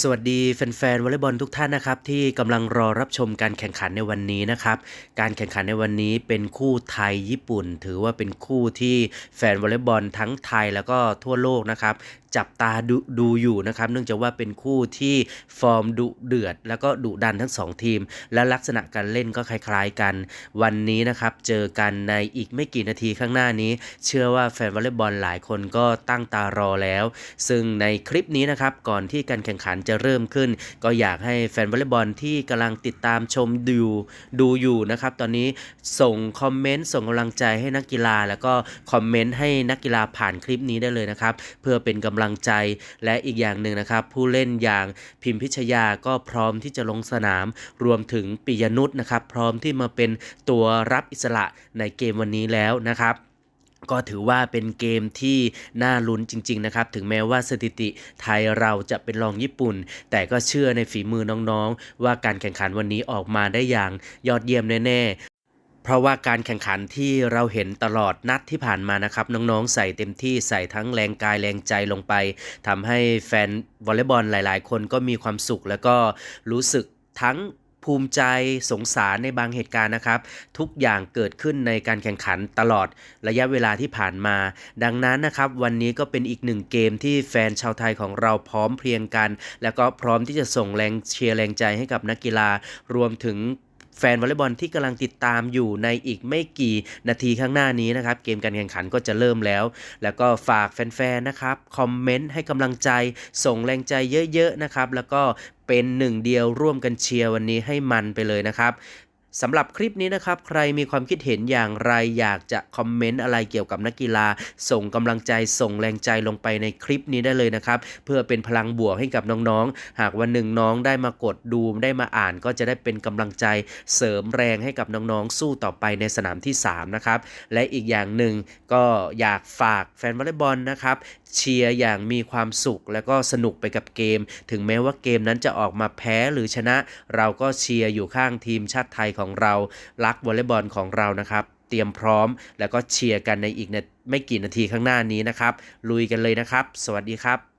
สวัสดีแฟนๆวอลเลย์บอลทุกท่านนะครับ ที่กำลังรอรับชมการแข่งขันในวันนี้นะครับ การแข่งขันในวันนี้เป็นคู่ไทยญี่ปุ่น ถือว่าเป็นคู่ที่แฟนวอลเลย์บอลทั้งไทยแล้วก็ทั่วโลกนะครับ จับตาดูดูอยู่นะครับ เนื่องจากว่าเป็นคู่ที่ฟอร์มดุเดือด แล้วก็ดุดันทั้งสองทีม และลักษณะการเล่นก็คล้าย ๆ กัน วันนี้นะครับเจอกันในอีกไม่กี่นาทีข้างหน้านี้ เชื่อว่าแฟนวอลเลย์บอลหลายคนก็ตั้งตารอแล้ว ซึ่งในคลิปนี้นะครับก่อนที่การแข่งขันจะเริ่มขึ้น ก็อยากให้แฟนวอลเลย์บอลที่กำลังติดตามชมดูดูอยู่นะครับตอนนี้ส่งคอมเมนต์ส่งกำลังใจให้นักกีฬา แล้วก็คอมเมนต์ให้นักกีฬาผ่านคลิปนี้ได้เลยนะครับเพื่อเป็นกำลังำลังใจ และอีกอย่างหนึ่งนะครับผู้เล่นอย่างพิมพิชยาก็พร้อมที่จะลงสนาม รวมถึงปิยนุษนะครับพร้อมที่มาเป็นตัวรับอิสระในเกมวันนี้แล้วนะครับก็ถือว่าเป็นเกมที่น่าลุ้นจริง ๆ นะครับ ถึงแม้ว่าสถิติไทยเราจะเป็นรองญี่ปุ่น แต่ก็เชื่อในฝีมือน้องๆ ว่าการแข่งขันวันนี้ออกมาได้อย่างยอดเยี่ยมแน่ๆ เพราะว่าการแข่งขันที่เราเห็นตลอดนัดที่ผ่านมานะครับ น้องๆ ใส่เต็มที่ใส่ทั้งแรงกายแรงใจลงไปทำให้แฟนวอลเลย์บอลหลาย ๆ คนก็มีความสุขแล้วก็รู้สึกทั้งภูมิใจสงสารในบางเหตุการณ์นะครับ ทุกอย่างเกิดขึ้นในการแข่งขันตลอดระยะเวลาที่ผ่านมา ดังนั้นนะครับ วันนี้ก็เป็นอีกหนึ่งเกมที่แฟนชาวไทยของเราพร้อมเพรียงกัน แล้วก็พร้อมที่จะส่งแรงเชียร์แรงใจให้กับนักกีฬารวมถึง แฟนวอลเลย์บอลที่กำลังติดตามอยู่ในอีกไม่กี่นาทีข้างหน้านี้นะครับ เกมการแข่งขันก็จะเริ่มแล้ว แล้วก็ฝากแฟนๆนะครับ คอมเมนต์ให้กำลังใจ ส่งแรงใจเยอะๆนะครับ แล้วก็เป็นหนึ่งเดียวร่วมกันเชียร์วันนี้ให้มันไปเลยนะครับ สำหรับคลิปนี้นะครับ ใครมีความคิดเห็นอย่างไรอยากจะคอมเมนต์อะไรเกี่ยวกับนักกีฬา ส่งกำลังใจส่งแรงใจลงไปในคลิปนี้ได้เลยนะครับ เพื่อเป็นพลังบวกให้กับน้องๆ หากวันหนึ่งน้องได้มากดดูได้มาอ่านก็จะได้เป็นกำลังใจเสริมแรงให้กับน้องๆ สู้ต่อไปในสนามที่ 3 นะครับ และอีกอย่างหนึ่งก็อยากฝากแฟนวอลเลย์บอลนะครับเชียร์อย่างมีความสุขแล้วก็สนุกไปกับเกม ถึงแม้ว่าเกมนั้นจะออกมาแพ้หรือชนะ เราก็เชียร์อยู่ข้างทีมชาติไทยของเรารักวอลเลย์บอลของเรานะครับเตรียมพร้อม แล้วก็เชียร์กันในอีกไม่กี่นาทีข้างหน้านี้นะครับลุยกันเลยนะครับ สวัสดีครับ